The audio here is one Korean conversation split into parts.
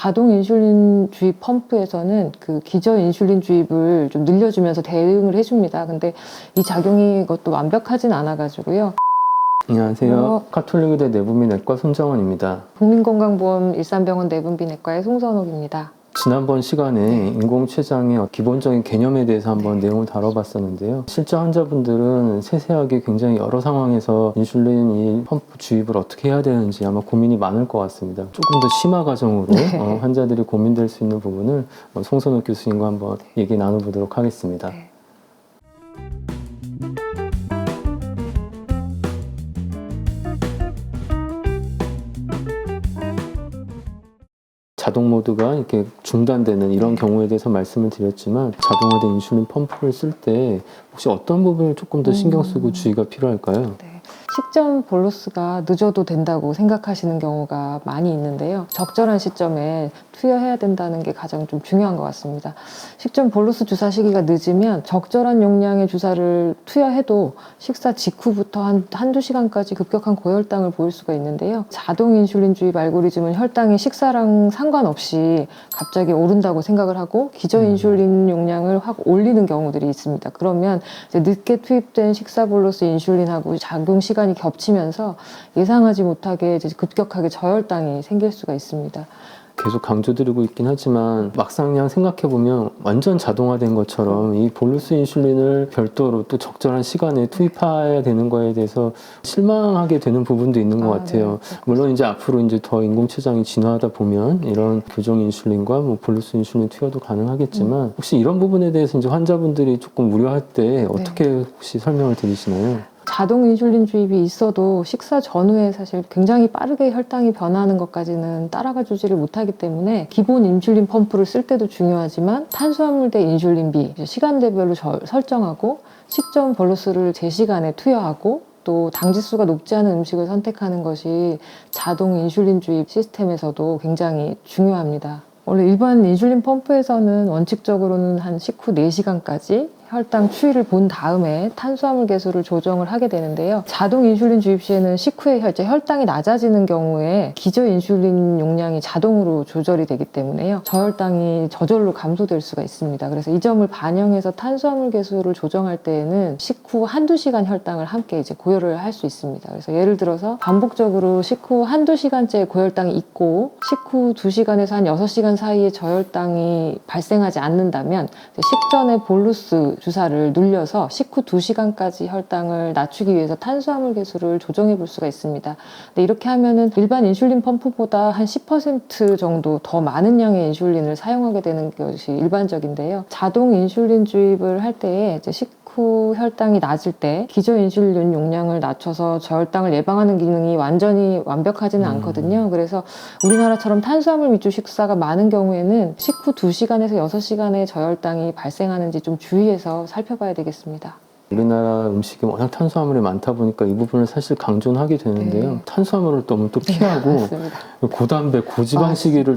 자동 인슐린 주입 펌프에서는 그 기저 인슐린 주입을 좀 늘려주면서 대응을 해줍니다. 근데 이 작용이 그것도 완벽하진 않아가지고요. 안녕하세요. 어. 카톨릭의대 내부민 내과 손정원입니다. 국민건강보험 일산병원 내분비내과의 송선옥입니다. 지난번 시간에 인공췌장의 기본적인 개념에 대해서 한번 내용을 다뤄봤었는데요. 실제 환자분들은 세세하게 굉장히 여러 상황에서 인슐린 이 펌프 주입을 어떻게 해야 되는지 아마 고민이 많을 것 같습니다. 조금 더 심화 과정으로 네. 어, 환자들이 고민될 수 있는 부분을 어, 송선욱 교수님과 한번 얘기 나눠보도록 하겠습니다. 네. 자동 모드가 이렇게 중단되는 이런 경우에 대해서 말씀을 드렸지만 자동화된 인슐린 펌프를 쓸 때 혹시 어떤 부분을 조금 더 신경 쓰고 음. 주의가 필요할까요? 네. 식전 볼로스가 늦어도 된다고 생각하시는 경우가 많이 있는데요. 적절한 시점에 투여해야 된다는 게 가장 좀 중요한 것 같습니다. 식전 볼로스 주사 시기가 늦으면 적절한 용량의 주사를 투여해도 식사 직후부터 한, 한두 시간까지 급격한 고혈당을 보일 수가 있는데요. 자동 인슐린 주입 알고리즘은 혈당이 식사랑 상관없이 갑자기 오른다고 생각을 하고 기저 인슐린 용량을 확 올리는 경우들이 있습니다. 그러면 늦게 투입된 식사 볼로스 인슐린하고 작용 시간 이 겹치면서 예상하지 못하게 급격하게 저혈당이 생길 수가 있습니다. 계속 강조드리고 있긴 하지만 막상 그냥 생각해보면 완전 자동화된 것처럼 이 볼루스 인슐린을 별도로 또 적절한 시간에 투입해야 되는 거에 대해서 실망하게 되는 부분도 있는 것 아, 같아요. 네. 물론 이제 앞으로 이제 더 인공췌장이 진화하다 보면 이런 교정 인슐린과 뭐 볼루스 인슐린 투여도 가능하겠지만 혹시 이런 부분에 대해서 이제 환자분들이 조금 우려할 때 어떻게 혹시 설명을 드리시나요? 자동 인슐린 주입이 있어도 식사 전후에 사실 굉장히 빠르게 혈당이 변하는 것까지는 따라가 주지를 못하기 때문에 기본 인슐린 펌프를 쓸 때도 중요하지만 탄수화물 대 인슐린비 시간대별로 절- 설정하고 식전 볼로스를 제 시간에 투여하고 또 당지수가 높지 않은 음식을 선택하는 것이 자동 인슐린 주입 시스템에서도 굉장히 중요합니다. 원래 일반 인슐린 펌프에서는 원칙적으로는 한 식후 4시간까지 혈당 추이를 본 다음에 탄수화물 개수를 조정을 하게 되는데요. 자동 인슐린 주입 시에는 식후에 혈- 이제 혈당이 낮아지는 경우에 기저 인슐린 용량이 자동으로 조절이 되기 때문에요. 저혈당이 저절로 감소될 수가 있습니다. 그래서 이 점을 반영해서 탄수화물 개수를 조정할 때에는 식후 한두 시간 혈당을 함께 이제 고려를 할 수 있습니다. 그래서 예를 들어서 반복적으로 식후 한두 시간째 고혈당이 있고 식후 2시간에서 한 6시간 사이에 저혈당이 발생하지 않는다면 식전에 볼루스 주사를 눌려서 식후 2시간까지 혈당을 낮추기 위해서 탄수화물 개수를 조정해 볼 수가 있습니다. 근데 이렇게 하면은 일반 인슐린 펌프보다 한 10% 정도 더 많은 양의 인슐린을 사용하게 되는 것이 일반적인데요. 자동 인슐린 주입을 할 때에 이제 식 후 혈당이 낮을 때 기저 인슐린 용량을 낮춰서 저혈당을 예방하는 기능이 완전히 완벽하지는 음. 않거든요. 그래서 우리나라처럼 탄수화물 위주 식사가 많은 경우에는 식후 2시간에서 6시간에 저혈당이 발생하는지 좀 주의해서 살펴봐야 되겠습니다. 우리나라 음식이 워낙 탄수화물이 많다 보니까 이 부분을 사실 강조는 하게 되는데요. 네. 탄수화물을 너무 또 피하고 맞습니다. 고단백, 고지방 아,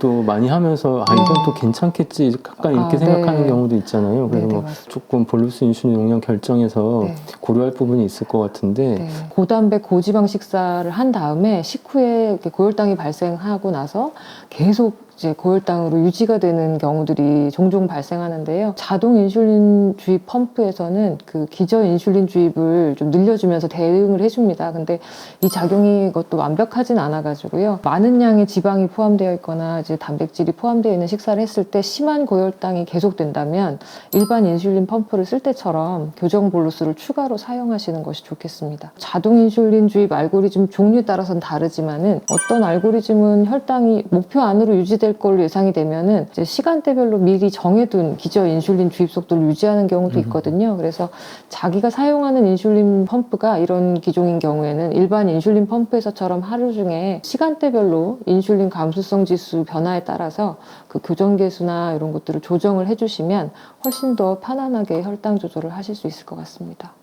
또 많이 하면서 아 이건 네. 또 괜찮겠지 약간 이렇게 아, 생각하는 네. 경우도 있잖아요. 그래서 네, 네, 뭐. 조금 볼루스 인슐린 용량 결정에서 네. 고려할 부분이 있을 것 같은데 네. 고단백 고지방 식사를 한 다음에 식후에 고혈당이 발생하고 나서 계속 이제 고혈당으로 유지가 되는 경우들이 종종 발생하는데요. 자동 인슐린 주입 펌프에서는 그 기저 인슐린 주입을 좀 늘려주면서 대응을 해줍니다. 근데 이 작용이 그것도 완벽하진 않아가지고요. 많은 양의 지방이 포함되어 있거나 이제 단백질이 포함되어 있는 식사를 했을 때 심한 고혈당이 계속된다면 일반 인슐린 펌프를 쓸 때처럼 교정 볼루스를 추가로 사용하시는 것이 좋겠습니다. 자동 인슐린 주입 알고리즘 종류에 따라서는 다르지만은 어떤 알고리즘은 혈당이 목표 안으로 유지 될 걸로 예상이 되면은 이제 시간대별로 미리 정해둔 기저 인슐린 주입 속도를 유지하는 경우도 있거든요. 그래서 자기가 사용하는 인슐린 펌프가 이런 기종인 경우에는 일반 인슐린 펌프에서처럼 하루 중에 시간대별로 인슐린 감수성 지수 변화에 따라서 그 교정 개수나 이런 것들을 조정을 해주시면 훨씬 더 편안하게 혈당 조절을 하실 수 있을 것 같습니다.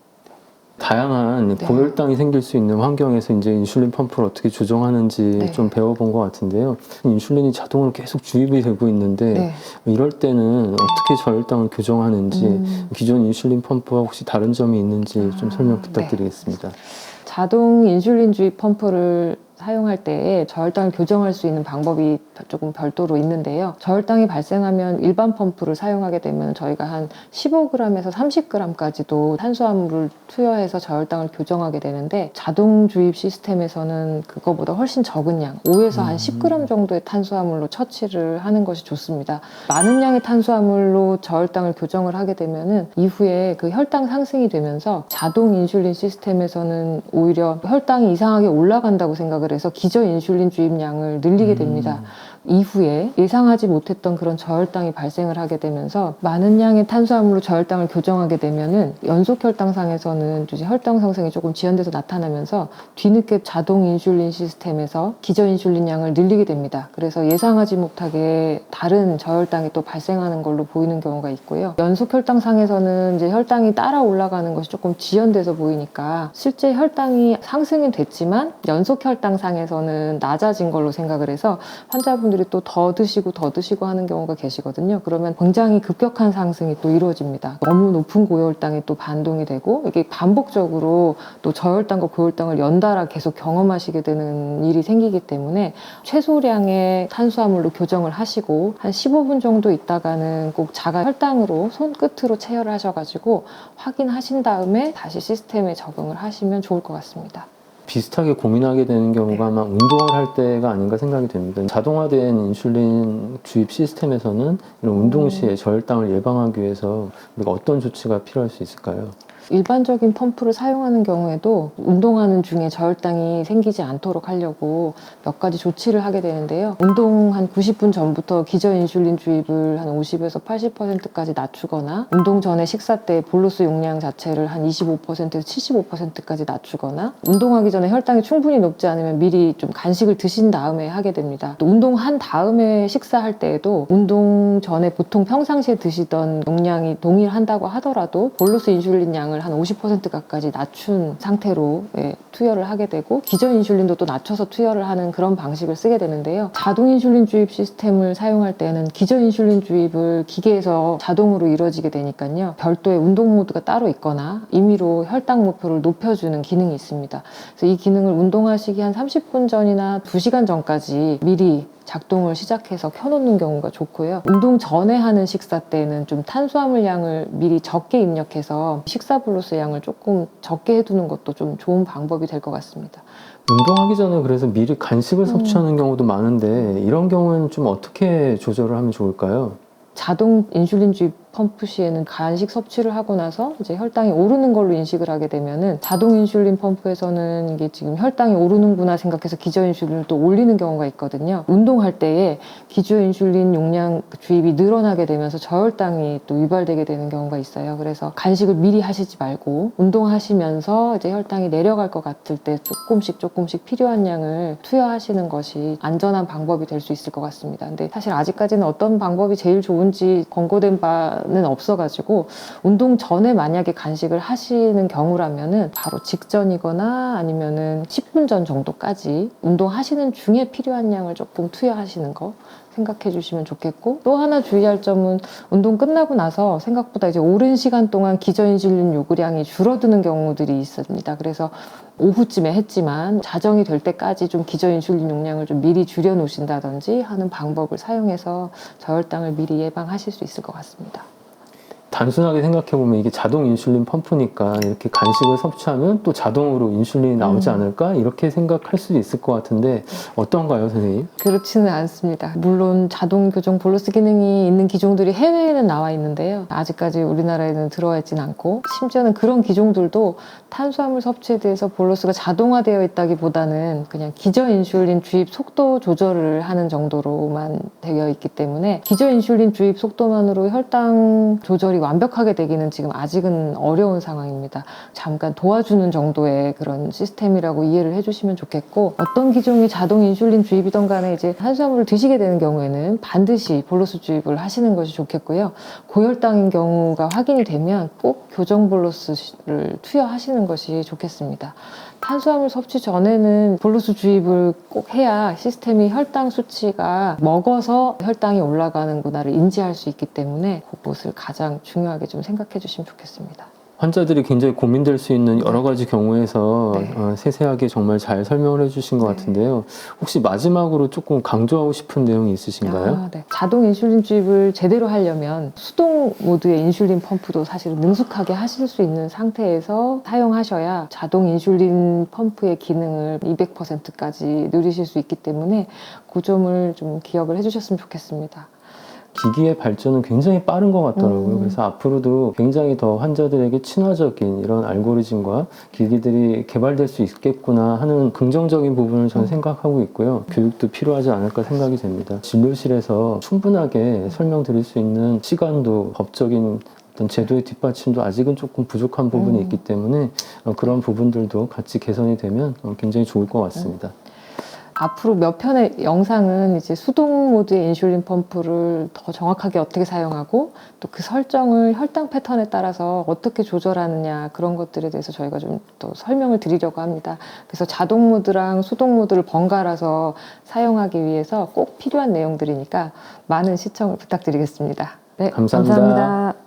다양한 네. 고혈당이 생길 수 있는 환경에서 이제 인슐린 펌프를 어떻게 조정하는지 네. 좀 배워본 것 같은데요. 인슐린이 자동으로 계속 주입이 되고 있는데 네. 이럴 때는 어떻게 저혈당을 교정하는지 음. 기존 인슐린 펌프와 혹시 다른 점이 있는지 좀 아, 설명 네. 부탁드리겠습니다. 자동 인슐린 주입 펌프를 사용할 때에 저혈당을 교정할 수 있는 방법이 조금 별도로 있는데요. 저혈당이 발생하면 일반 펌프를 사용하게 되면 저희가 한 15g에서 30g까지도 탄수화물을 투여해서 저혈당을 교정하게 되는데 자동 주입 시스템에서는 그거보다 훨씬 적은 양, 5에서 한 음. 10g 정도의 탄수화물로 처치를 하는 것이 좋습니다. 많은 양의 탄수화물로 저혈당을 교정을 하게 되면은 이후에 그 혈당 상승이 되면서 자동 인슐린 시스템에서는 오히려 혈당이 이상하게 올라간다고 생각을 해서 기저 인슐린 주입량을 늘리게 됩니다. 이후에 예상하지 못했던 그런 저혈당이 발생을 하게 되면서 많은 양의 탄수화물로 저혈당을 교정하게 되면은 연속 혈당상에서는 이제 혈당 상승이 조금 지연돼서 나타나면서 뒤늦게 자동 인슐린 시스템에서 기저 인슐린 양을 늘리게 됩니다. 그래서 예상하지 못하게 다른 저혈당이 또 발생하는 걸로 보이는 경우가 있고요. 연속 혈당상에서는 이제 혈당이 따라 올라가는 것이 조금 지연돼서 보이니까 실제 혈당이 상승은 됐지만 연속 혈당상에서는 낮아진 걸로 생각을 해서 환자분들 이 또 더 드시고 더 드시고 하는 경우가 계시거든요. 그러면 굉장히 급격한 상승이 또 이루어집니다. 너무 높은 고혈당이 또 반동이 되고 이게 반복적으로 또 저혈당과 고혈당을 연달아 계속 경험하시게 되는 일이 생기기 때문에 최소량의 탄수화물로 교정을 하시고 한 15분 정도 있다가는 꼭 자가 혈당으로 손끝으로 체열을 하셔가지고 확인하신 다음에 다시 시스템에 적응을 하시면 좋을 것 같습니다. 비슷하게 고민하게 되는 경우가 아마 운동을 할 때가 아닌가 생각이 됩니다. 자동화된 인슐린 주입 시스템에서는 이런 운동 시에 저혈당을 예방하기 위해서 우리가 어떤 조치가 필요할 수 있을까요? 일반적인 펌프를 사용하는 경우에도 운동하는 중에 저혈당이 생기지 않도록 하려고 몇 가지 조치를 하게 되는데요. 운동 한 90분 전부터 기저 인슐린 주입을 한 50에서 80%까지 낮추거나 운동 전에 식사 때 볼로스 용량 자체를 한 25%에서 75%까지 낮추거나 운동하기 전에 혈당이 충분히 높지 않으면 미리 좀 간식을 드신 다음에 하게 됩니다. 또 운동한 다음에 식사할 때에도 운동 전에 보통 평상시에 드시던 용량이 동일한다고 하더라도 볼로스 인슐린 양을 한 50% 가까이 낮춘 상태로 예, 투여를 하게 되고 기저 인슐린도 또 낮춰서 투여를 하는 그런 방식을 쓰게 되는데요. 자동 인슐린 주입 시스템을 사용할 때는 기저 인슐린 주입을 기계에서 자동으로 이루어지게 되니까요. 별도의 운동 모드가 따로 있거나 임의로 혈당 목표를 높여주는 기능이 있습니다. 그래서 이 기능을 운동하시기 한 30분 전이나 2시간 전까지 미리 작동을 시작해서 켜놓는 경우가 좋고요. 운동 전에 하는 식사 때는 좀 탄수화물 양을 미리 적게 입력해서 식사 블로스 양을 조금 적게 해두는 것도 좀 좋은 방법이 될 것 같습니다. 운동하기 전에 그래서 미리 간식을 음. 섭취하는 경우도 많은데 이런 경우는 좀 어떻게 조절을 하면 좋을까요? 자동 인슐린 주입 펌프 시에는 간식 섭취를 하고 나서 이제 혈당이 오르는 걸로 인식을 하게 되면은 자동 인슐린 펌프에서는 이게 지금 혈당이 오르는구나 생각해서 기저 인슐린을 또 올리는 경우가 있거든요. 운동할 때에 기저 인슐린 용량 주입이 늘어나게 되면서 저혈당이 또 유발되게 되는 경우가 있어요. 그래서 간식을 미리 하시지 말고 운동하시면서 이제 혈당이 내려갈 것 같을 때 조금씩 조금씩 필요한 양을 투여하시는 것이 안전한 방법이 될 수 있을 것 같습니다. 근데 사실 아직까지는 어떤 방법이 제일 좋은지 권고된 바는 없어가지고 운동 전에 만약에 간식을 하시는 경우라면은 바로 직전이거나 아니면은 10분 전 정도까지 운동하시는 중에 필요한 양을 조금 투여하시는 거 생각해 주시면 좋겠고 또 하나 주의할 점은 운동 끝나고 나서 생각보다 이제 오랜 시간 동안 기저인슐린 요구량이 줄어드는 경우들이 있습니다. 그래서 오후쯤에 했지만 자정이 될 때까지 좀 기저인슐린 용량을 좀 미리 줄여 놓으신다든지 하는 방법을 사용해서 저혈당을 미리 예방하실 수 있을 것 같습니다. 단순하게 생각해보면 이게 자동 인슐린 펌프니까 이렇게 간식을 섭취하면 또 자동으로 인슐린이 나오지 음. 않을까? 이렇게 생각할 수도 있을 것 같은데 어떤가요, 선생님? 그렇지는 않습니다. 물론 자동 교정 볼로스 기능이 있는 기종들이 해외에는 나와 있는데요. 아직까지 우리나라에는 들어와 있지는 않고 심지어는 그런 기종들도 탄수화물 섭취에 대해서 볼로스가 자동화되어 있다기보다는 그냥 기저 인슐린 주입 속도 조절을 하는 정도로만 되어 있기 때문에 기저 인슐린 주입 속도만으로 혈당 조절이 완벽하게 되기는 지금 아직은 어려운 상황입니다. 잠깐 도와주는 정도의 그런 시스템이라고 이해를 해주시면 좋겠고 어떤 기종이 자동 인슐린 주입이던 간에 이제 탄수화물을 드시게 되는 경우에는 반드시 볼로스 주입을 하시는 것이 좋겠고요. 고혈당인 경우가 확인이 되면 꼭 교정 볼로스를 투여하시는 것이 좋겠습니다. 탄수화물 섭취 전에는 볼로스 주입을 꼭 해야 시스템이 혈당 수치가 먹어서 혈당이 올라가는구나를 인지할 수 있기 때문에 그것을 가장 중요하게 좀 생각해 주시면 좋겠습니다. 환자들이 굉장히 고민될 수 있는 여러 가지 경우에서 네. 어, 세세하게 정말 잘 설명을 해주신 것 네. 같은데요. 혹시 마지막으로 조금 강조하고 싶은 내용이 있으신가요? 아, 네. 자동 인슐린 주입을 제대로 하려면 수동 모드의 인슐린 펌프도 사실 능숙하게 하실 수 있는 상태에서 사용하셔야 자동 인슐린 펌프의 기능을 200%까지 누리실 수 있기 때문에 그 점을 좀 기억을 해주셨으면 좋겠습니다. 기기의 발전은 굉장히 빠른 것 같더라고요. 음. 그래서 앞으로도 굉장히 더 환자들에게 친화적인 이런 알고리즘과 기기들이 개발될 수 있겠구나 하는 긍정적인 부분을 저는 음. 생각하고 있고요. 교육도 필요하지 않을까 생각이 됩니다. 진료실에서 충분하게 설명드릴 수 있는 시간도 법적인 어떤 제도의 뒷받침도 아직은 조금 부족한 부분이 음. 있기 때문에 어, 그런 부분들도 같이 개선이 되면 어, 굉장히 좋을 것 같습니다. 앞으로 몇 편의 영상은 이제 수동 모드의 인슐린 펌프를 더 정확하게 어떻게 사용하고 또 그 설정을 혈당 패턴에 따라서 어떻게 조절하느냐 그런 것들에 대해서 저희가 좀 또 설명을 드리려고 합니다. 그래서 자동 모드랑 수동 모드를 번갈아서 사용하기 위해서 꼭 필요한 내용들이니까 많은 시청을 부탁드리겠습니다. 네, 감사합니다. 감사합니다.